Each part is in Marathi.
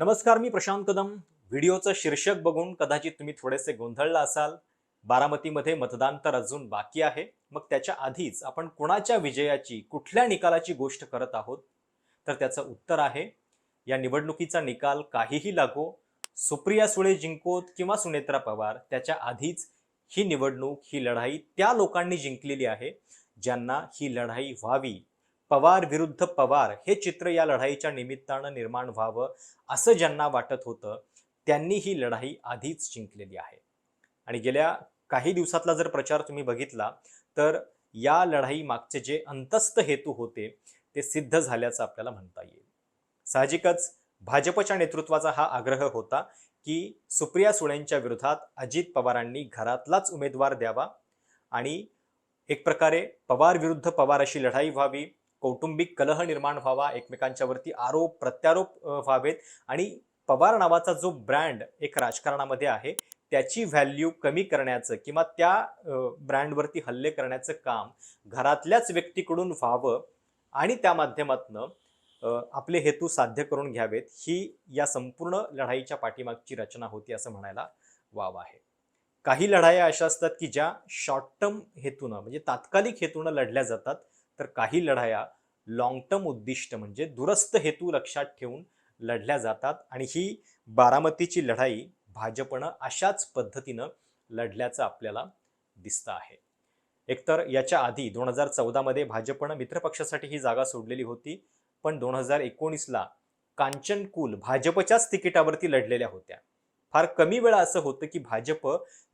नमस्कार मी प्रशांत कदम. व्हिडिओचं शीर्षक बघून कदाचित तुम्ही थोडेसे गोंधळला असाल. बारामतीमध्ये मतदान तर अजून बाकी आहे. मग त्याच्या आधीच आपण कुणाच्या विजयाची कुठल्या निकालाची गोष्ट करत आहोत? तर त्याचं उत्तर आहे या निवडणुकीचा निकाल काहीही लागो सुप्रिया सुळे जिंकोत किंवा सुनेत्रा पवार त्याच्या आधीच ही निवडणूक ही लढाई त्या लोकांनी जिंकलेली आहे ज्यांना ही लढाई व्हावी. पवार विरुद्ध पवार हे चित्र या लढाईच्या निमित्तानं निर्माण व्हावं असं ज्यांना वाटत होतं त्यांनी ही लढाई आधीच जिंकलेली आहे. आणि गेल्या काही दिवसातला जर प्रचार तुम्ही बघितला तर या लढाई मागचे जे अंतस्थ हेतू होते ते सिद्ध झाल्याचं आपल्याला म्हणता येईल. साहजिकच भाजपच्या नेतृत्वाचा हा आग्रह होता की सुप्रिया सुळेंच्या विरोधात अजित पवारांनी घरातलाच उमेदवार द्यावा आणि एक प्रकारे पवार विरुद्ध पवार अशी लढाई व्हावी कौटुंबिक कलह निर्माण व्हावा एकमेकांच्यावरती आरोप प्रत्यारोप व्हावेत आणि पवार नावाचा जो ब्रँड एक राजकारणामध्ये आहे त्याची व्हॅल्यू कमी करण्याचं किंवा त्या ब्रँडवरती हल्ले करण्याचं काम घरातल्याच व्यक्तीकडून व्हावं आणि त्या माध्यमातनं आपले हेतू साध्य करून घ्यावेत ही या संपूर्ण लढाईच्या पाठीमागची रचना होती असं म्हणायला वाव आहे. काही लढाया अशा असतात की ज्या शॉर्ट टर्म हेतूनं म्हणजे तात्कालिक हेतूनं लढल्या जातात तर काही लढाया लॉंग टर्म उद्दिष्ट म्हणजे दुरस्त हेतू लक्षात ठेवून लढल्या जातात आणि ही बारामतीची लढाई भाजपनं अशाच पद्धतीनं लढल्याचं आपल्याला दिसतं आहे. एकतर याच्या आधी दोन हजार चौदामध्ये भाजपनं मित्रपक्षासाठी ही जागा सोडलेली होती पण दोन हजार एकोणीसला कांचन कुल भाजपच्याच तिकिटावरती लढलेल्या होत्या. फार कमी वेळा असं होतं की भाजप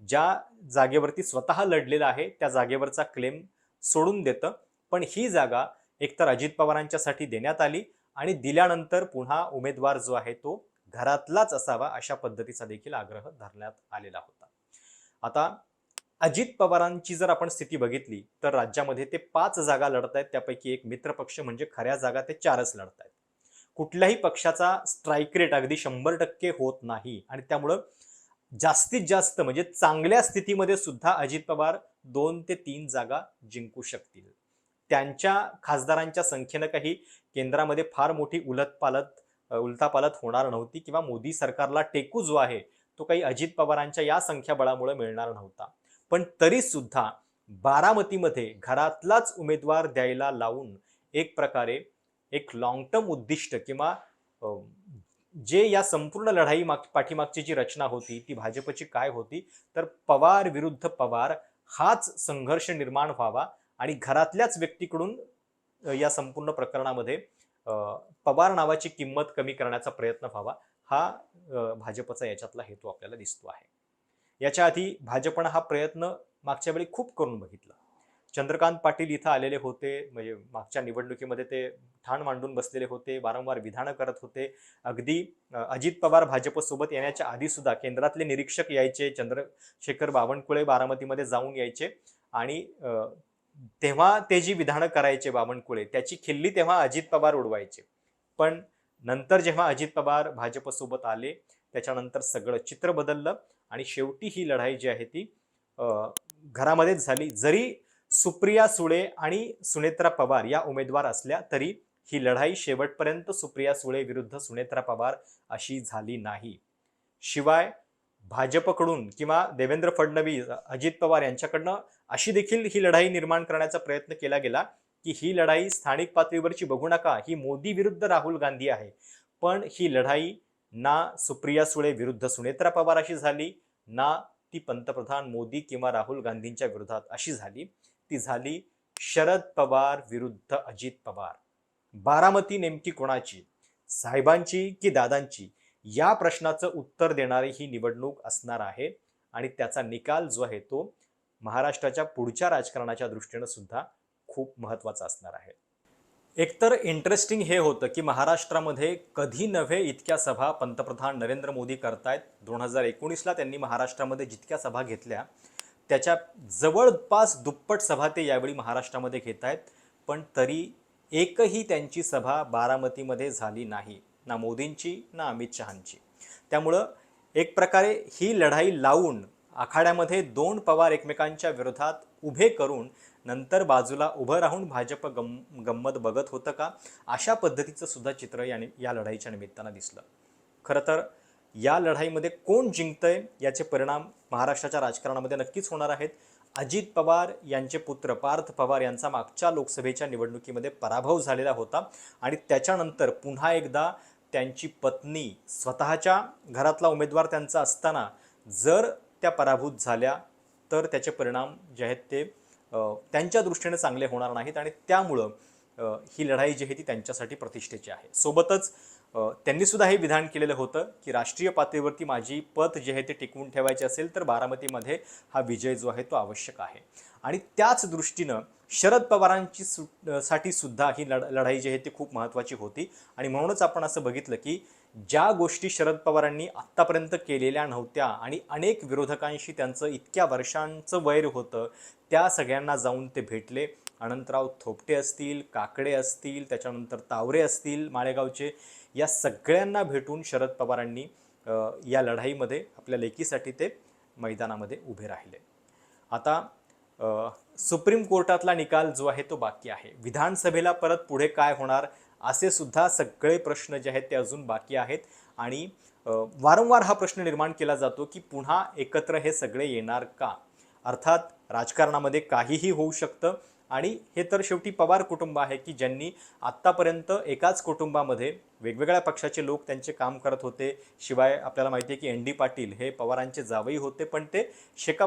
ज्या जागेवरती स्वतः लढलेलं आहे त्या जागेवरचा क्लेम सोडून देतं. पण ही जागा एकतर अजित पवारांच्यासाठी देण्यात आली आणि दिल्यानंतर पुन्हा उमेदवार जो आहे तो घरातलाच असावा अशा पद्धतीचा देखील आग्रह धरण्यात आलेला होता. आता अजित पवारांची जर आपण स्थिती बघितली तर राज्यामध्ये ते पाच जागा लढत आहेत. त्यापैकी एक मित्रपक्ष म्हणजे खऱ्या जागा ते चारच लढत आहेत. कुठल्याही पक्षाचा स्ट्राईक रेट अगदी शंभर टक्के होत नाही आणि त्यामुळं जास्तीत जास्त म्हणजे चांगल्या स्थितीमध्ये सुद्धा अजित पवार दोन ते तीन जागा जिंकू शकतील. त्यांच्या खासदारांच्या संख्येनं काही केंद्रामध्ये फार मोठी उलतपालत उलतापालत होणार नव्हती किंवा मोदी सरकारला टेकू जो आहे तो काही अजित पवारांच्या या संख्याबळामुळे मिळणार नव्हता. पण तरी सुद्धा बारामतीमध्ये घरातलाच उमेदवार द्यायला लावून एक प्रकारे एक लॉंग टर्म उद्दिष्ट किंवा जे या संपूर्ण लढाई माग पाठीमागची जी रचना होती ती भाजपची काय होती तर पवार विरुद्ध पवार हाच संघर्ष निर्माण व्हावा आणि घरातल्याच व्यक्तीकडून या संपूर्ण प्रकरणामध्ये पवार नावाची किंमत कमी करण्याचा प्रयत्न व्हावा हा भाजपचा याच्यातला हेतू आपल्याला दिसतो आहे. याच्या आधी भाजपनं हा प्रयत्न मागच्या वेळी खूप करून बघितला. चंद्रकांत पाटील इथं आलेले होते म्हणजे मागच्या निवडणुकीमध्ये ते ठाण मांडून बसलेले होते वारंवार विधानं करत होते. अगदी अजित पवार भाजपसोबत येण्याच्या आधी सुद्धा केंद्रातले निरीक्षक यायचे चंद्रशेखर बावनकुळे बारामतीमध्ये जाऊन यायचे आणि तेव्हा ते जी विधानं करायचे बावनकुळे त्याची खिल्ली तेव्हा अजित पवार उडवायचे. पण नंतर जेव्हा अजित पवार भाजपसोबत आले त्याच्यानंतर सगळं चित्र बदललं आणि शेवटी ही लढाई जी आहे ती घरामध्येच झाली. जरी सुप्रिया सुळे आणि सुनेत्रा पवार या उमेदवार असल्या तरी ही लढाई शेवटपर्यंत सुप्रिया सुळे विरुद्ध सुनेत्रा पवार अशी झाली नाही. शिवाय भाजपकडून किंवा देवेंद्र फडणवीस अजित पवार यांच्याकडनं अशी देखील ही लढाई निर्माण करण्याचा प्रयत्न केला गेला की ही लढाई स्थानिक पातळीवरची बघू नका ही मोदी विरुद्ध राहुल गांधी आहे. पण ही लढाई ना सुप्रिया सुळे विरुद्ध सुनेत्रा पवार अशी झाली ना ती पंतप्रधान मोदी किंवा राहुल गांधींच्या विरोधात अशी झाली. ती झाली शरद पवार विरुद्ध अजित पवार. बारामती नेमकी कोणाची? साहेबांची की दादांची? या प्रश्नाचं उत्तर देणारी ही निवडणूक असणार आहे आणि त्याचा निकाल जो आहे तो महाराष्ट्राच्या पुढच्या राजकारणाच्या दृष्टीनं सुद्धा खूप महत्त्वाचा असणार आहे. एकतर इंटरेस्टिंग हे होतं की महाराष्ट्रामध्ये कधी नव्हे इतक्या सभा पंतप्रधान नरेंद्र मोदी करतायत. दोन हजार एकोणीसला त्यांनी महाराष्ट्रामध्ये जितक्या सभा घेतल्या त्याच्या जवळपास दुप्पट सभा ते यावेळी महाराष्ट्रामध्ये घेत आहेत पण तरी एकही त्यांची सभा बारामतीमध्ये झाली नाही. ना मोदींची ना अमित शहांची. त्यामुळं एक प्रकारे ही लढाई लावून आखाड्यामध्ये दोन पवार एकमेकांच्या विरोधात उभे करून नंतर बाजूला उभं राहून भाजप गम गंमत बघत होतं का? अशा पद्धतीचं सुद्धा चित्र याने या लढाईच्या निमित्तानं दिसलं. खरं तर या लढाईमध्ये कोण जिंकतंय याचे परिणाम महाराष्ट्राच्या राजकारणामध्ये नक्कीच होणार आहेत. अजित पवार यांचे पुत्र पार्थ पवार यांचा मागच्या लोकसभेच्या निवडणुकीमध्ये पराभव झालेला होता आणि त्याच्यानंतर पुन्हा एकदा त्यांची पत्नी स्वतःच्या घरातला उमेदवार त्यांचा असताना जर त्या पराभूत झाल्या तर त्याचे परिणाम जे आहेत ते त्यांच्या दृष्टीने चांगले होणार नाहीत आणि त्यामुळं ही लढाई जी आहे ती त्यांच्यासाठी प्रतिष्ठेची आहे. सोबतच त्यांनीसुद्धा हे विधान केलेलं होतं की राष्ट्रीय पातळीवरती माझी पत जे आहे ते टिकवून ठेवायचे असेल तर बारामतीमध्ये हा विजय जो आहे तो आवश्यक आहे. आणि त्याच दृष्टीनं शरद पवारांची सु साठी सुद्धा ही लढ लढाई जी आहे ती खूप महत्त्वाची होती. आणि म्हणूनच आपण असं बघितलं की ज्या गोष्टी शरद पवारांनी आत्तापर्यंत केलेल्या नव्हत्या आणि अनेक विरोधकांशी त्यांचं इतक्या वर्षांचं वैर होतं त्या सगळ्यांना जाऊन ते भेटले. अनंतराव थोपटे असतील काकडे असतील त्याच्यानंतर तावरे असतील माळेगावचे या सगळ्यांना भेटून शरद पवारांनी या लढाईमध्ये आपल्या लेकीसाठी ते मैदानामध्ये उभे राहिले. आता सुप्रीम कोर्टातला निकाल जो आहे तो बाकी आहे. विधानसभेला परत पुढे काय होणार असे सुद्धा सगळे प्रश्न जे आहेत ते अजून बाकी आहेत. आणि वारंवार हा प्रश्न निर्माण केला जातो की पुन्हा एकत्र हे सगळे येणार का? अर्थात राजकारणामध्ये काहीही होऊ शकतं. आणि हे तर शेवटी पवार कुटुंब आहे की ज्यांनी आत्तापर्यंत एकाच कुटुंबामध्ये वेगवेगळ्या पक्षाचे लोक त्यांचे काम करत होते. शिवाय आपल्याला माहिती आहे की एन डी पाटील हे पवारांचे जावई होते पण ते शेका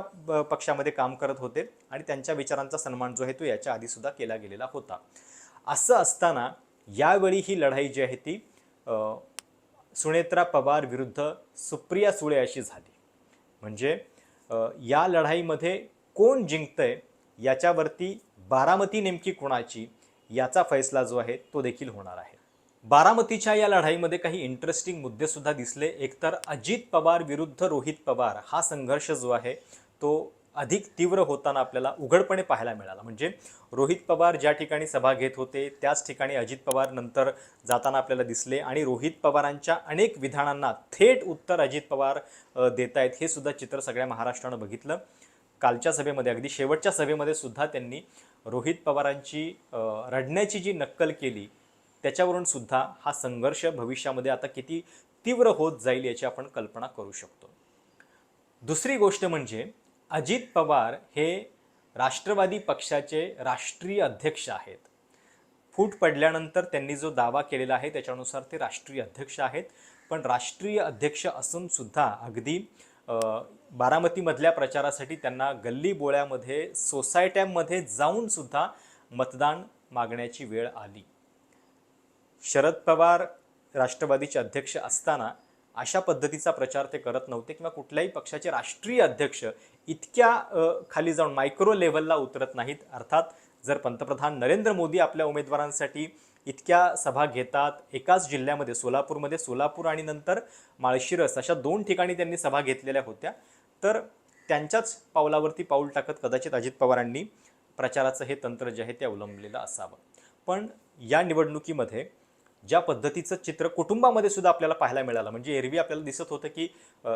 पक्षामध्ये काम करत होते आणि त्यांच्या विचारांचा सन्मान जो आहे तो याच्या आधीसुद्धा केला गेलेला होता. असं असताना यावेळी ही लढाई जी आहे ती सुनेत्रा पवार विरुद्ध सुप्रिया सुळे अशी झाली. म्हणजे या लढाईमध्ये कोण जिंकतंय याच्यावरती बारामती नेमकी कोणाची याचा फैसला जो आहे तो देखील होणार आहे. बारामतीच्या या लढाईमध्ये काही इंटरेस्टिंग मुद्दे सुद्धा दिसले. एकतर अजित पवार विरुद्ध रोहित पवार हा संघर्ष जो आहे तो अधिक तीव्र होताना आपल्याला उघडपणे पाहायला मिळाला. म्हणजे रोहित पवार ज्या ठिकाणी सभा घेत होते त्याच ठिकाणी अजित पवार नंतर जाताना आपल्याला दिसले आणि रोहित पवारांच्या अनेक विधानांना थेट उत्तर अजित पवार देत आहेत हे सुद्धा चित्र सगळ्या महाराष्ट्रानं बघितलं. कालच्या सभेमध्ये अगदी शेवटच्या सभेमध्ये सुद्धा त्यांनी रोहित पवारांची रडण्याची जी नक्कल केली त्याच्यावरून सुद्धा हा संघर्ष भविष्यामध्ये आता किती तीव्र होत जाईल याची आपण कल्पना करू शकतो. दुसरी गोष्ट म्हणजे अजित पवार हे राष्ट्रवादी पक्षाचे राष्ट्रीय अध्यक्ष आहेत. फूट पडल्यानंतर त्यांनी जो दावा केलेला आहे त्याच्यानुसार ते राष्ट्रीय अध्यक्ष आहेत. पण राष्ट्रीय अध्यक्ष असून सुद्धा अगदी बारामतीमधल्या प्रचारासाठी त्यांना गल्ली बोळ्यामध्ये सोसायट्यांमध्ये जाऊन सुद्धा मतदान मागण्याची वेळ आली. शरद पवार राष्ट्रवादीचे अध्यक्ष असताना अशा पद्धतीचा प्रचार ते करत नव्हते किंवा कुठल्याही पक्षाचे राष्ट्रीय अध्यक्ष इतक्या खाली जाऊन मायक्रो लेव्हलला उतरत नाहीत. अर्थात जर पंतप्रधान नरेंद्र मोदी आपल्या उमेदवारांसाठी इतक्या सभा घेतात एकाच जिल्ह्यामध्ये सोलापूरमध्ये सोलापूर आणि नंतर माळशिरस अशा दोन ठिकाणी त्यांनी सभा घेतलेल्या होत्या तर त्यांच्याच पावलावरती पाऊल टाकत कदाचित अजित पवारांनी प्रचाराचं हे तंत्र जे आहे ते अवलंबलेलं असावं. पण या निवडणुकीमध्ये ज्या पद्धतीचं चित्र कुटुंबामध्ये सुद्धा आपल्याला पाहायला मिळालं. म्हणजे एरवी आपल्याला दिसत होतं की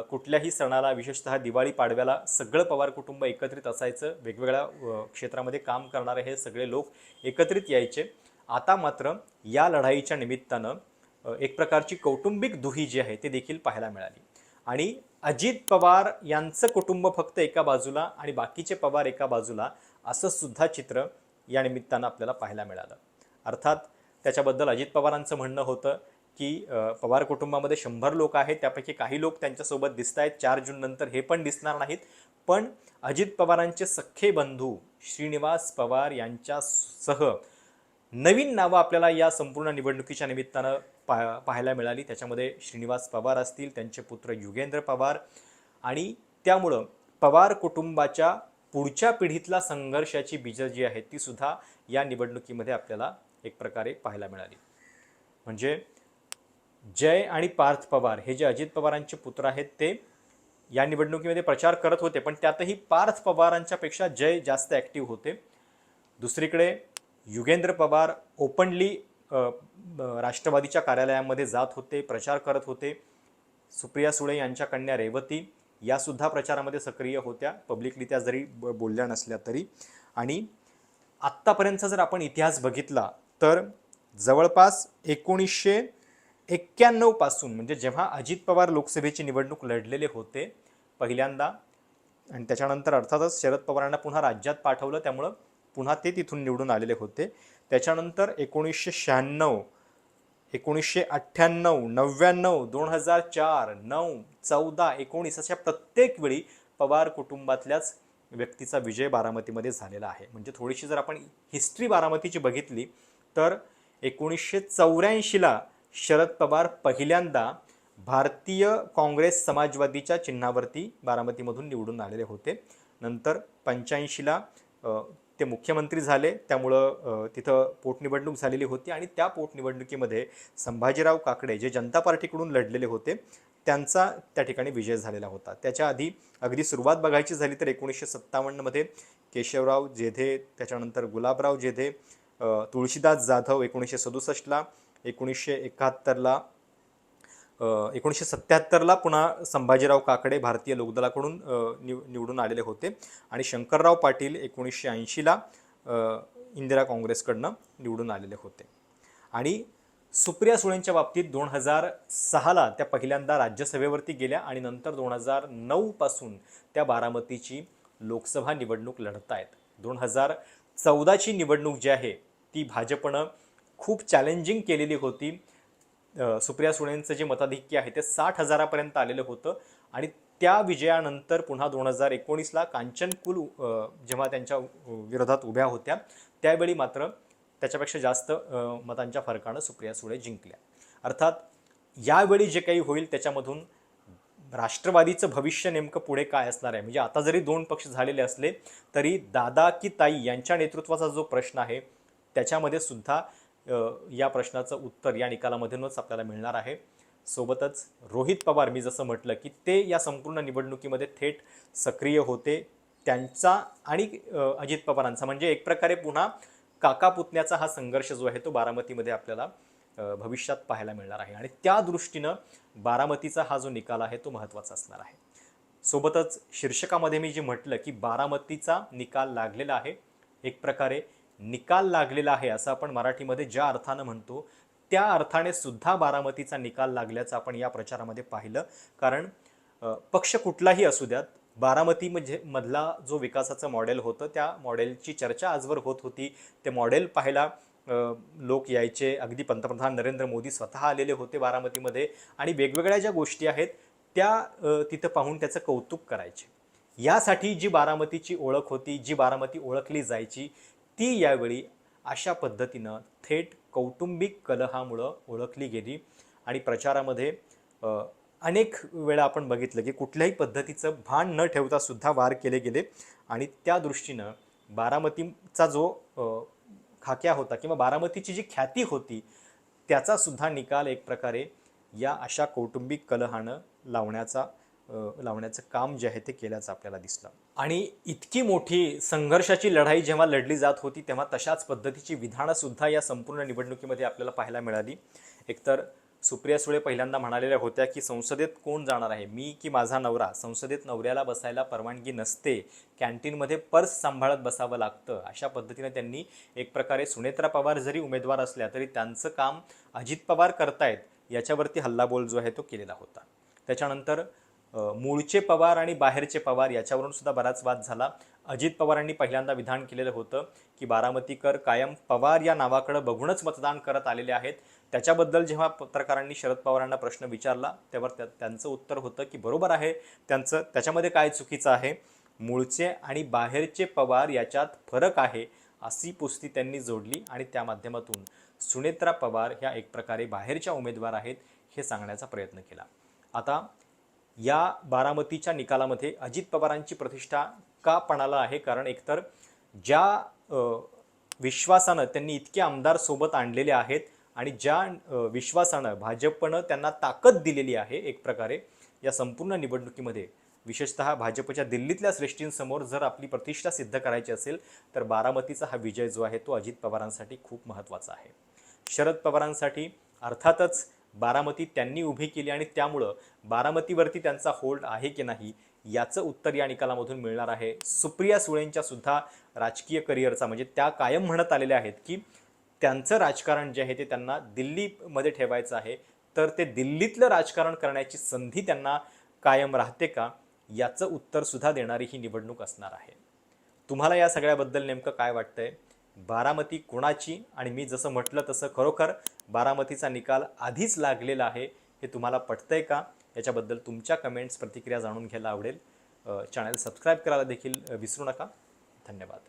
कुठल्याही सणाला विशेषतः दिवाळी पाडव्याला सगळं पवार कुटुंब एकत्रित असायचं. वेगवेगळ्या क्षेत्रामध्ये काम करणारे हे सगळे लोक एकत्रित यायचे. आता मात्र या लढाईच्या निमित्तानं एक प्रकारची कौटुंबिक दुही जी आहे ते देखील पाहायला मिळाली. आणि अजित पवार यांचं कुटुंब फक्त एका बाजूला आणि बाकीचे पवार एका बाजूला असं सुद्धा चित्र या निमित्तानं आपल्याला पाहायला मिळालं. अर्थात त्याच्याबद्दल अजित पवारांचं म्हणणं होतं की पवार कुटुंबामध्ये शंभर लोक आहेत त्यापैकी काही लोक त्यांच्यासोबत दिसत आहेत चार जून नंतर हे पण दिसणार नाहीत. पण अजित पवारांचे सख्खे बंधू श्रीनिवास पवार यांच्यासह नवीन नावं आपल्याला या संपूर्ण निवडणुकीच्या निमित्तानं पा पाहायला मिळाली. त्याच्यामध्ये श्रीनिवास पवार असतील त्यांचे पुत्र युगेंद्र पवार आणि त्यामुळं पवार कुटुंबाच्या पुढच्या पिढीतला संघर्षाची बीजं जी आहेत ती सुद्धा या निवडणुकीमध्ये आपल्याला एक प्रकारे पाहायला मिळाली. म्हणजे जय आणि पार्थ पवार हे जे अजित पवारांचे पुत्र आहेत ते या निवडणुकीमध्ये प्रचार करत होते पण त्यातही पार्थ पवारांच्यापेक्षा जय जास्त ॲक्टिव्ह होते. दुसरीकडे युगेंद्र पवार ओपनली राष्ट्रवादीच्या कार्यालयामध्ये जात होते प्रचार करत होते. सुप्रिया सुळे यांच्या कन्या रेवती यासुद्धा प्रचारामध्ये सक्रिय होत्या पब्लिकली त्या जरी ब- बोलल्या नसल्या तरी. आणि आत्तापर्यंतचा जर आपण इतिहास बघितला तर जवळपास एकोणीसशे एक्क्याण्णवपासून म्हणजे जेव्हा अजित पवार लोकसभेची निवडणूक लढलेले होते पहिल्यांदा आणि त्याच्यानंतर अर्थातच शरद पवारांना पुन्हा राज्यात पाठवलं त्यामुळं पुन्हा ते तिथून निवडून आलेले होते. त्याच्यानंतर एकोणीसशे शहाण्णव एकोणीसशे अठ्ठ्याण्णव नव्याण्णव दोन हजार चार नऊ चौदा एकोणीस अशा प्रत्येक वेळी पवार कुटुंबातल्याच व्यक्तीचा विजय बारामतीमध्ये झालेला आहे. म्हणजे थोडीशी जर आपण हिस्ट्री बारामतीची बघितली तर एकोणीसशे चौऱ्याऐंशीला शरद पवार पहिल्यांदा भारतीय काँग्रेस समाजवादीच्या चिन्हावरती बारामतीमधून निवडून आलेले होते. नंतर पंच्याऐंशीला ते मुख्यमंत्री झाले. त्यामुळं तिथं पोटनिवडणूक झालेली होती आणि त्या पोटनिवडणुकीमध्ये संभाजीराव काकडे जे जनता पार्टीकडून लढलेले होते त्यांचा त्या ठिकाणी विजय झालेला होता. त्याच्या आधी अगदी सुरुवात बघायची झाली तर एकोणीसशे सत्तावन्नमध्ये केशवराव जेधे त्याच्यानंतर गुलाबराव जेधे तुळशीदास जाधव एकोणीसशे सदुसष्टला एकोणीसशे एकाहत्तरला एकोणीसशे सत्त्याहत्तरला पुन्हा संभाजीराव काकडे भारतीय लोकदलाकडून निव निवडून आलेले होते. आणि शंकरराव पाटील एकोणीसशे ऐंशीला इंदिरा काँग्रेसकडनं निवडून आलेले होते. आणि सुप्रिया सुळेंच्या बाबतीत दोन हजार सहाला त्या पहिल्यांदा राज्यसभेवरती गेल्या आणि नंतर दोन हजार नऊपासून त्या बारामतीची लोकसभा निवडणूक लढत आहेत दोन हजार चौदाची निवडणूक जी आहे ती भाजपनं खूप चॅलेंजिंग केलेली होती. सुप्रिया सुळेंचं जे मताधिक्य आहे ते साठ हजारापर्यंत आलेलं होतं. आणि त्या विजयानंतर पुन्हा दोन हजार एकोणीसला कांचनकुल जेव्हा त्यांच्या विरोधात उभ्या होत्या त्यावेळी मात्र त्याच्यापेक्षा जास्त मतांच्या फरकानं सुप्रिया सुळे जिंकल्या. अर्थात यावेळी जे काही होईल त्याच्यामधून राष्ट्रवादीचं भविष्य नेमकं पुढे काय असणार आहे? म्हणजे आता जरी दोन पक्ष झालेले असले तरी दादा की ताई यांच्या नेतृत्वाचा जो प्रश्न आहे त्याच्यामध्ये सुद्धा या प्रश्नाचं उत्तर या निकालामधूनच आपल्याला मिळणार आहे. सोबतच रोहित पवार मी जसं म्हटलं की ते या संपूर्ण निवडणुकीमध्ये थेट सक्रिय होते. त्यांचा आणि अजित पवारांचा. म्हणजे एक प्रकारे पुन्हा काका पुतण्याचा हा संघर्ष जो आहे तो बारामतीमध्ये आपल्याला भविष्यात पाहायला मिळणार आहे. आणि त्या दृष्टीनं बारामतीचा हा जो निकाल आहे तो महत्त्वाचा असणार आहे. सोबतच शीर्षकामध्ये मी जे म्हटलं की बारामतीचा निकाल लागलेला आहे एक प्रकारे निकाल लागलेला आहे असं आपण मराठीमध्ये ज्या अर्थानं म्हणतो त्या अर्थाने सुद्धा बारामतीचा निकाल लागल्याचं आपण या प्रचारामध्ये पाहिलं. कारण पक्ष कुठलाही असू द्यात बारामती म्हणजे मधला जो विकासाचं मॉडेल होतं त्या मॉडेलची चर्चा आजवर होत होती. ते मॉडेल पाहायला लोक यायचे. अगदी पंतप्रधान नरेंद्र मोदी स्वतः आलेले होते बारामतीमध्ये. आणि वेगवेगळ्या ज्या गोष्टी आहेत त्या तिथं पाहून त्याचं कौतुक करायचे. यासाठी जी बारामतीची ओळख होती जी बारामती ओळखली जायची ती यावेळी अशा पद्धतीनं थेट कौटुंबिक कलहामुळं ओळखली गेली आणि प्रचारामध्ये अनेक वेळा आपण बघितलं की कुठल्याही पद्धतीचं भान न ठेवता सुद्धा वार केले गेले आणि त्या दृष्टीनं बारामतीचा जो खाक्या होता किंवा बारामतीची जी ख्याती होती त्याचा सुद्धा निकाल एक प्रकारे या अशा कौटुंबिक कलहानं लावण्याचा लावण्याचं काम जे आहे ते केल्याचं आपल्याला दिसलं. आणि इतकी मोठी संघर्षाची लढाई जेव्हा लढली जात होती तेव्हा तशाच पद्धतीची विधानंसुद्धा या संपूर्ण निवडणुकीमध्ये आपल्याला पाहायला मिळाली. एकतर सुप्रिया सुळे पहिल्यांदा म्हणालेल्या होत्या की संसदेत कोण जाणार आहे? मी की माझा नवरा? संसदेत नवऱ्याला बसायला परवानगी नसते. कॅन्टीनमध्ये पर्स सांभाळत बसावं लागतं. अशा पद्धतीने त्यांनी एक प्रकारे सुनेत्रा पवार जरी उमेदवार असल्या तरी त्यांचं काम अजित पवार करतायत याच्यावरती हल्लाबोल जो आहे तो केलेला होता. त्याच्यानंतर मूळचे पवार आणि बाहेरचे पवार याच्यावरून सुद्धा बराच वाद झाला. अजित पवारांनी पहिल्यांदा विधान केलेलं होतं की बारामतीकर कायम पवार या नावाकडं बघूनच मतदान करत आलेले आहेत. त्याच्याबद्दल जेव्हा पत्रकारांनी शरद पवारांना प्रश्न विचारला तेव्हा त्या त्यांचं उत्तर होतं की बरोबर आहे. त्यांचं त्याच्यामध्ये काय चुकीचं आहे? मूळचे आणि बाहेरचे पवार याच्यात फरक आहे अशी पुस्ती त्यांनी जोडली आणि त्या माध्यमातून सुनेत्रा पवार ह्या एक प्रकारे बाहेरच्या उमेदवार आहेत हे सांगण्याचा प्रयत्न केला. आता या बारामतीच्या निकालामध्ये अजित पवारांची प्रतिष्ठा का पणाला आहे? कारण एकतर ज्या विश्वासानं त्यांनी इतके आमदार सोबत आणलेले आहेत आणि ज्या विश्वासानं भाजपनं त्यांना ताकद दिलेली आहे एक प्रकारे या संपूर्ण निवडणुकीमध्ये विशेषतः भाजपच्या दिल्लीतल्या श्रेष्ठींसमोर जर आपली प्रतिष्ठा सिद्ध करायची असेल तर बारामतीचा हा विजय जो आहे तो अजित पवारांसाठी खूप महत्त्वाचा आहे. शरद पवारांसाठी अर्थातच बारामती त्यांनी उभी केली आणि त्यामुळं बारामतीवरती त्यांचा होल्ड आहे की नाही याचं उत्तर या निकालामधून मिळणार आहे. सुप्रिया सुळेंच्या सुद्धा राजकीय करिअरचा म्हणजे त्या कायम म्हणत आलेल्या आहेत की त्यांचं राजकारण जे आहे ते त्यांना दिल्लीमध्ये ठेवायचं आहे. तर ते दिल्लीतलं राजकारण करण्याची संधी त्यांना कायम राहते का याचं उत्तर सुद्धा देणारी ही निवडणूक असणार आहे. तुम्हाला या सगळ्याबद्दल नेमकं काय वाटतंय? बारामती कुणाची आणि मी जसं म्हटलं तसं खरोखर बारामतीचा निकाल आधीच लागलेला आहे हे तुम्हाला पटतंय का? याच्याबद्दल तुमच्या कमेंट्स प्रतिक्रिया जाणून घ्यायला आवडेल. चॅनल सबस्क्राईब करायला देखील विसरू नका. धन्यवाद.